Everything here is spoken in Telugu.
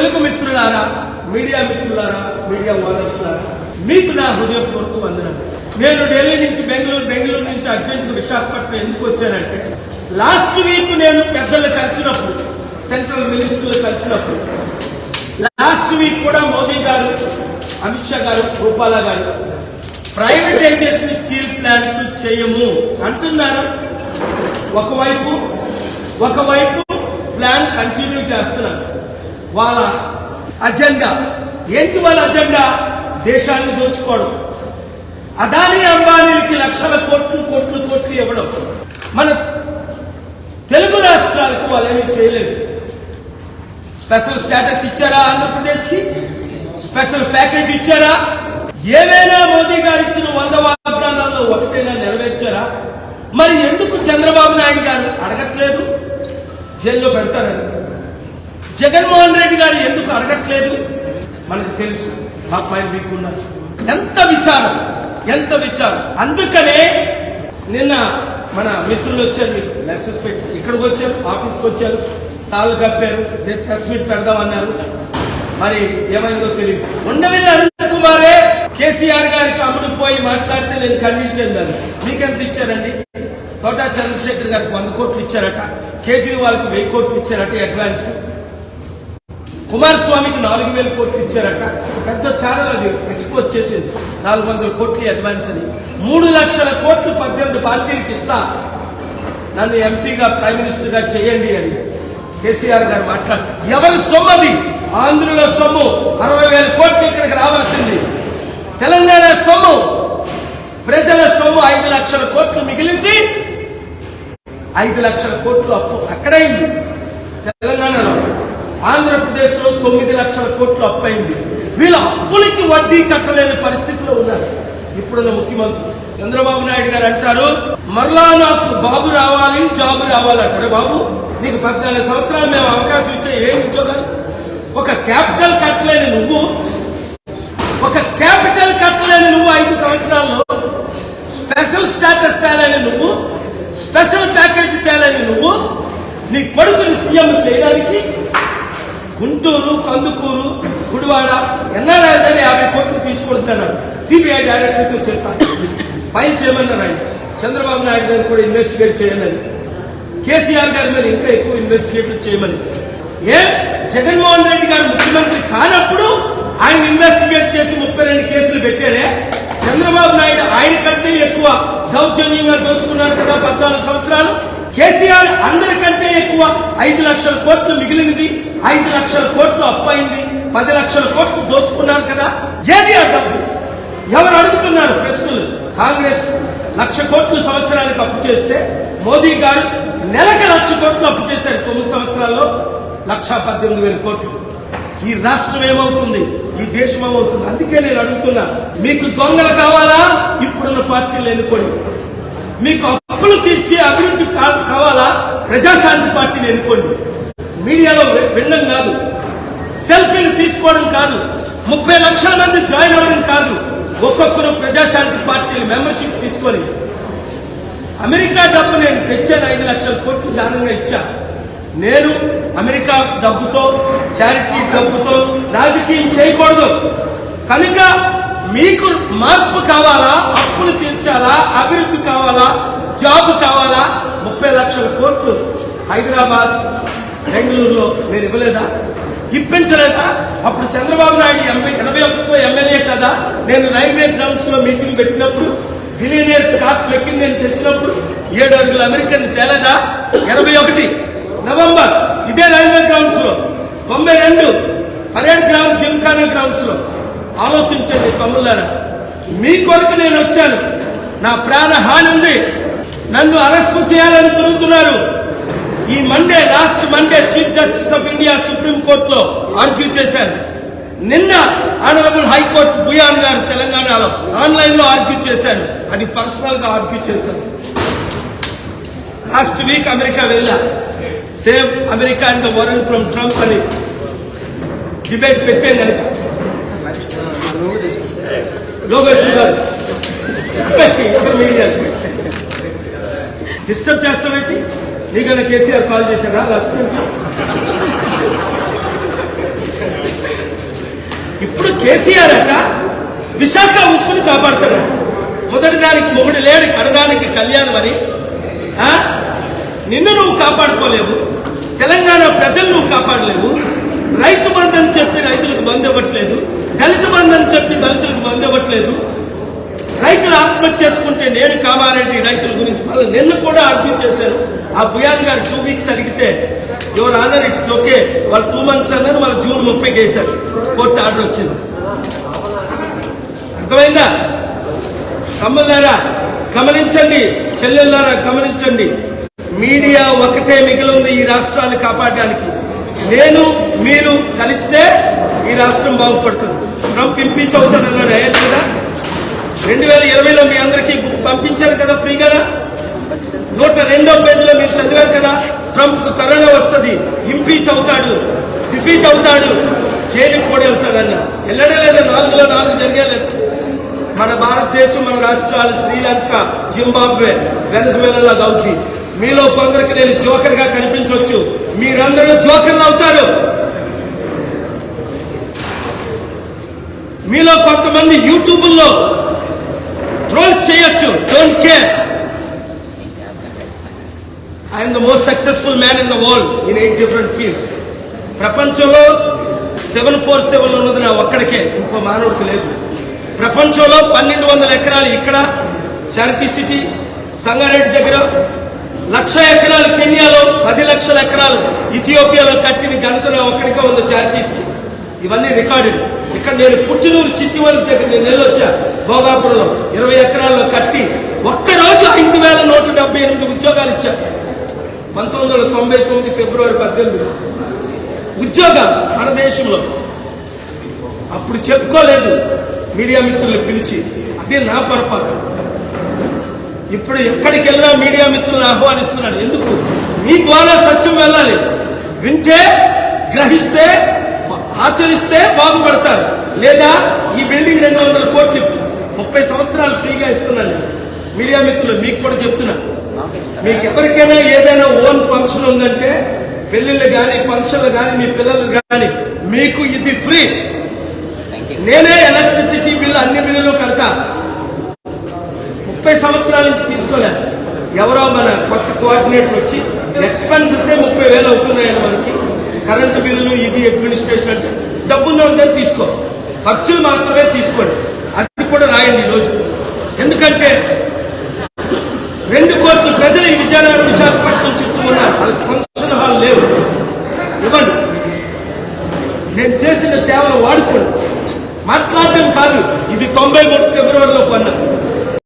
తెలుగు మిత్రులారా మీడియా మిత్రులారా మీడియా ఓనర్స్లారా మీకు నా హృదయపూర్వక వందనాలు. నేను ఢిల్లీ నుంచి బెంగళూరు బెంగళూరు నుంచి అర్జెంట్ విశాఖపట్నం ఎందుకు వచ్చానంటే లాస్ట్ వీక్ నేను పెద్దలు కలిసినప్పుడు సెంట్రల్ మినిస్టర్లు కలిసినప్పుడు లాస్ట్ వీక్ కూడా మోదీ గారు అమిత్ షా గారు రూపాల గారు ప్రైవేటైజేషన్ స్టీల్ ప్లాంట్ చేయము అంటున్నారు. ఒకవైపు ఒకవైపు ప్లాన్ కంటిన్యూ చేస్తున్నారు. వాళ్ళ అజెండా. ఏంటి వాళ్ళ అజెండా? దేశాన్ని దోచుకోవడం. అదాని అంబానీలకి లక్షల కోట్లు కోట్లు కోట్లు ఇవ్వడం. మన తెలుగు రాష్ట్రాలకు వాళ్ళేమీ చేయలేదు. స్పెషల్ స్టేటస్ ఇచ్చారా ఆంధ్రప్రదేశ్కి? స్పెషల్ ప్యాకేజ్ ఇచ్చారా? ఏవైనా మోదీ గారు ఇచ్చిన వంద వాగ్దానాల్లో ఒకటైనా నెరవేర్చారా? మరి ఎందుకు చంద్రబాబు నాయుడు గారు అడగట్లేదు? జైల్లో పెడతారని. జగన్మోహన్ రెడ్డి గారు ఎందుకు అడగట్లేదు? మనకు తెలుసు. మా పైన మీకున్న. ఎంత విచారం ఎంత విచారం. అందుకనే నిన్న మన మిత్రులు వచ్చారు మీకు మెసేజ్ పెట్టి ఇక్కడికి వచ్చారు ఆఫీస్కి వచ్చారు. సాలు కప్పారు. రేపు ప్రెస్ మీట్ పెడదామన్నారు మరి ఏమైందో తెలియదు. ఉండవల్లి అరుణ్ కుమారే కేసీఆర్ గారికి అమ్ముడు పోయి మాట్లాడితే నేను ఖండించాను దాన్ని. మీకెంత ఇచ్చారండి? తోటా చంద్రశేఖర్ గారికి వంద కోట్లు ఇచ్చారట. కేజ్రీవాల్కి వెయ్యి కోట్లు ఇచ్చారట అడ్వాన్స్. కుమారస్వామికి నాలుగు వేల కోట్లు ఇచ్చారట. పెద్ద ఛానల్ అది ఎక్స్పోజ్ చేసింది. నాలుగు వందల కోట్లు అడ్వాన్స్ అని మూడు లక్షల కోట్లు పద్దెనిమిది పార్టీలకు ఇస్తా. నన్ను ఎంపీగా ప్రైమ్ మినిస్టర్గా చేయండి అని కేసీఆర్ గారు మాట్లాడు. ఎవరి సొమ్ము అది ఆంధ్రుల సొమ్ము. అరవై వేల కోట్లు ఇక్కడికి రావాల్సింది. తెలంగాణ సొమ్ము. ప్రజల సొమ్ము ఐదు లక్షల కోట్లు మిగిలింది. ఐదు లక్షల కోట్లు అప్పు అక్కడైంది తెలంగాణలో. ఆంధ్రప్రదేశ్లో తొమ్మిది లక్షల కోట్లు అప్పైంది వీళ్ళ అప్పులకి వడ్డీ కట్టలేని పరిస్థితిలో ఉన్నారు. ఇప్పుడున్న ముఖ్యమంత్రి చంద్రబాబు నాయుడు గారు అంటారు మరలా నాకు బాబు రావాలి జాబు రావాలి అంటారు బాబు? నీకు పద్నాలుగు సంవత్సరాలు మేము అవకాశం ఇచ్చే ఏం ఉద్యోగాలు? ఒక క్యాపిటల్ కట్టలేని నువ్వు ఒక క్యాపిటల్ కట్టలేని నువ్వు ఐదు సంవత్సరాల్లో స్పెషల్ స్టేటస్ తేలని నువ్వు స్పెషల్ ప్యాకేజ్ తేలని నువ్వు నీ కొడుకుని సీఎం చేయడానికి గుంటూరు కందుకూరు గుడివాడ ఎన్ఆర్ఐ యాభై కోట్లు తీసుకుంటున్నాడు సిబిఐ డైరెక్టర్తో చెప్పాను. ఫైల్ చేయమన్నారు ఆయన. చంద్రబాబు నాయుడు గారు కూడా ఇన్వెస్టిగేట్ చేయాలని కేసీఆర్ గారి మీద ఇంకా ఎక్కువ ఇన్వెస్టిగేట్లు చేయమని ఏ? జగన్మోహన్ రెడ్డి గారు ముఖ్యమంత్రి కానప్పుడు ఆయన ఇన్వెస్టిగేట్ చేసి ముప్పై రెండు కేసులు పెట్టారే? చంద్రబాబు నాయుడు ఆయన కంటే ఎక్కువ దౌర్జన్యంగా దోచుకున్నారు కదా పద్నాలుగు సంవత్సరాలు. కేసీఆర్ అందరికంటే ఎక్కువ ఐదు లక్షల కోట్లు మిగిలినది. ఐదు లక్షల కోట్లు అప్పయింది. పది లక్షల కోట్లు దోచుకున్నారు కదా. ఏది ఆ డబ్బు? ఎవరు అడుగుతున్నారు ప్రశ్నలు? కాంగ్రెస్ లక్ష కోట్లు సంవత్సరానికి అప్పు చేస్తే మోదీ గారు నెలకి లక్ష కోట్లు అప్పు చేశారు తొమ్మిది సంవత్సరాల్లో. లక్ష పద్దెనిమిది వేల కోట్లు. ఈ రాష్ట్రం ఏమవుతుంది? ఈ దేశం ఏమవుతుంది అందుకే నేను అడుగుతున్నా మీకు దొంగలు కావాలా? ఇప్పుడున్న పార్టీలు ఎన్నుకోండి. మీకు అప్పులు తీర్చి అభివృద్ధి కావాలా? ప్రజాశాంతి పార్టీని ఎన్నుకోండి. మీడియాలో వె- కాదు. సెల్ఫీలు తీసుకోవడం కాదు. ముప్పై లక్షల మంది జాయిన్ అవ్వడం కాదు. ఒక్కొక్కరు ప్రజాశాంతి పార్టీలు మెంబర్షిప్ తీసుకొని. అమెరికా డబ్బు నేను తెచ్చాను ఐదు లక్షల కోట్లు దానంగా ఇచ్చా. నేను అమెరికా డబ్బుతో చారిటీ డబ్బుతో రాజకీయం చేయకూడదు. కనుక మీకు మార్పు కావాలా? అప్పులు తీర్చాలా? అభివృద్ధి కావాలా? జాబ్ కావాలా? ముప్పై లక్షల కోట్లు హైదరాబాద్ బెంగళూరులో నేను ఇవ్వలేదా? ఇప్పించలేదా? అప్పుడు చంద్రబాబు నాయుడు ఎనభై ఎనభై ఒక్క ఎమ్మెల్యే కదా. నేను రైల్వే గ్రౌండ్స్లో మీటింగ్ పెట్టినప్పుడు బిలియనియర్స్ కార్ప్ లెక్కి నేను తెచ్చినప్పుడు ఏడు అడుగుల అమెరికన్ తేలేదా? ఎనభై ఒకటి. నవంబర్ ఇదే రైల్వే గ్రౌండ్స్లో. తొంభై రెండు. పరేడ్ గ్రౌండ్ జిమ్ఖానా గ్రౌండ్స్లో. ఆలోచించండి తమ్ముళ్ళారా. మీ కొరకు నేను వచ్చాను. నా ప్రాణ హాని ఉంది. నన్ను అరెస్ట్ చేయాలని తిరుగుతున్నారు ఈ Monday last Monday chief justice of India supreme కోర్టులో ఆర్గ్యూ చేశారు. నిన్న ఆనరబుల్ హైకోర్టు బుయాన్ గారు తెలంగాణలో ఆన్లైన్లో ఆర్గ్యూ చేశాను అది పర్సనల్గా ఆర్గ్యూ చేశాను లాస్ట్ వీక్ అమెరికా వెళ్ళా. Save America and the world from Trump అని డిబేట్ పెట్టే కనుక. లోకేష్ గారు మీడియా డిస్టర్బ్ చేస్తామేంటి నీకన్నా కేసీఆర్ కాల్ చేశారా లాస్ట్ కేసీఆర్ అట విశాఖ ఉప్పుని కాపాడతాడు మొదటి దానికి మొగుడు లేడు కడదానికి కళ్యాణం అని. నిన్ను నువ్వు కాపాడుకోలేవు. తెలంగాణ ప్రజలు నువ్వు కాపాడలేవు. రైతు బంధం అని చెప్పి రైతులకు బంద్ ఇవ్వట్లేదు. దళిత బంధం అని చెప్పి దళితులకు బంద్ ఇవ్వట్లేదు. రైతులు ఆత్మహత్య చేసుకుంటే నేను కామారెడ్డి రైతుల గురించి మళ్ళీ నిన్న కూడా అర్థం చేశారు. ఆ బుయాన్ గారు టూ వీక్స్ అడిగితే ఎవరు ఆనర్ ఇట్స్ ఓకే వాళ్ళు టూ మంత్స్ అన్నారు వాళ్ళు జూన్ ముప్పై వేశారు. కోర్టు ఆర్డర్ వచ్చింది. అర్థమైందా? కమ్మలారా గమనించండి. చెల్లెళ్ళారా గమనించండి. మీడియా ఒకటే మిగిలి ఉంది ఈ రాష్ట్రాన్ని కాపాడడానికి. నేను మీరు కలిస్తే ఈ రాష్ట్రం బాగుపడుతుంది. ట్రంప్ ఇంపీచ్ అవుతాడు అన్నాడు అయ్యారు కదా రెండు వేల ఇరవైలో మీ అందరికీ బుక్ పంపించారు కదా ఫ్రీ కదా నూట రెండో పేజీలో మీరు చదివారు కదా ట్రంప్ కరోనా వస్తుంది ఇంపీచ్ అవుతాడు డిఫీట్ అవుతాడు జైలుకి కూడా వెళ్తాడన్న. వెళ్ళడే లేదా నాలుగులో నాలుగు జరిగేలేదు మన భారతదేశం మన రాష్ట్రాలు శ్రీలంక జింబాబ్వే వెనజువేలా అవుతుంది మీలో కొందరికి నేను జోకర్గా కనిపించవచ్చు మీరందరూ జోకర్లు అవుతారు. మీలో కొంతమంది యూట్యూబ్ లో don't care I'm the most successful man in the world in eight different fields ప్రపంచంలో సెవెన్ ఫోర్ సెవెన్ ఉన్నది నా ఒక్కడికే. ఇంకో మానవుడికి లేదు. ప్రపంచంలో పన్నెండు వందల ఎకరాలు ఇక్కడ చారిటీ సిటీ సంగారెడ్డి దగ్గర లక్ష ఎకరాలు కెన్యాలో పది లక్షల ఎకరాలు ఇథియోపియాలో కట్టిన ఘనత ఒక్కడికే ఉంది చార్జీస్ ఇవన్నీ రికార్డులు. ఇక్కడ నేను పుట్టినూరు చిట్టివలసి దగ్గర నేను వెళ్ళొచ్చా భోగాపురంలో ఇరవై ఎకరాల్లో కట్టి ఒక్కరోజు ఐదు వేల నూట డెబ్బై ఎనిమిది ఉద్యోగాలు ఇచ్చా. పంతొమ్మిది వందల తొంభై తొమ్మిది ఫిబ్రవరి పద్దెనిమిది. ఉద్యోగాలు మన దేశంలో అప్పుడు చెప్పుకోలేదు. మీడియా మిత్రులు పిలిచి అదే నా పొరపాటు. ఇప్పుడు ఎక్కడికి వెళ్ళినా మీడియా మిత్రులను ఆహ్వానిస్తున్నాడు. ఎందుకు? మీ ద్వారా సత్యం వెళ్ళాలి. వింటే గ్రహిస్తే ఆచరిస్తే బాగుపడతారు. లేదా ఈ బిల్డింగ్ రెండు వందల కోట్లు ముప్పై సంవత్సరాలు ఫ్రీగా ఇస్తున్నాను మీడియా మిత్రులు మీకు కూడా చెప్తున్నా. మీకు ఎవరికైనా ఏదైనా ఓన్ ఫంక్షన్ ఉందంటే పెళ్ళిళ్ళు కానీ ఫంక్షన్లు కానీ మీ పిల్లలు కానీ మీకు ఇది ఫ్రీ. నేనే ఎలక్ట్రిసిటీ బిల్లు అన్ని బిల్లులు కడతా. ముప్పై సంవత్సరాల నుంచి తీసుకోలేదు. ఎవరో మన కొత్త కోఆర్డినేటర్ వచ్చి ఎక్స్పెన్సెస్ ముప్పై వేలు అవుతున్నాయని మనకి కరెంటు బిల్లులు ఇది అడ్మినిస్ట్రేషన్ అంటే డబ్బున్న తీసుకో. ఖర్చులు మాత్రమే తీసుకోండి. అది కూడా రాయండి ఈరోజు. ఎందుకంటే రెండు కోట్ల ప్రజలు ఈ విజయనగరం విశాఖపట్నం చుట్టూ ఉన్నారు వాళ్ళకి ఫంక్షన్ హాల్ లేవు ఇవ్వండి. నేను చేసిన సేవలు వాడుకోండి. మాట్లాడడం కాదు. ఇది తొంభై ముప్పై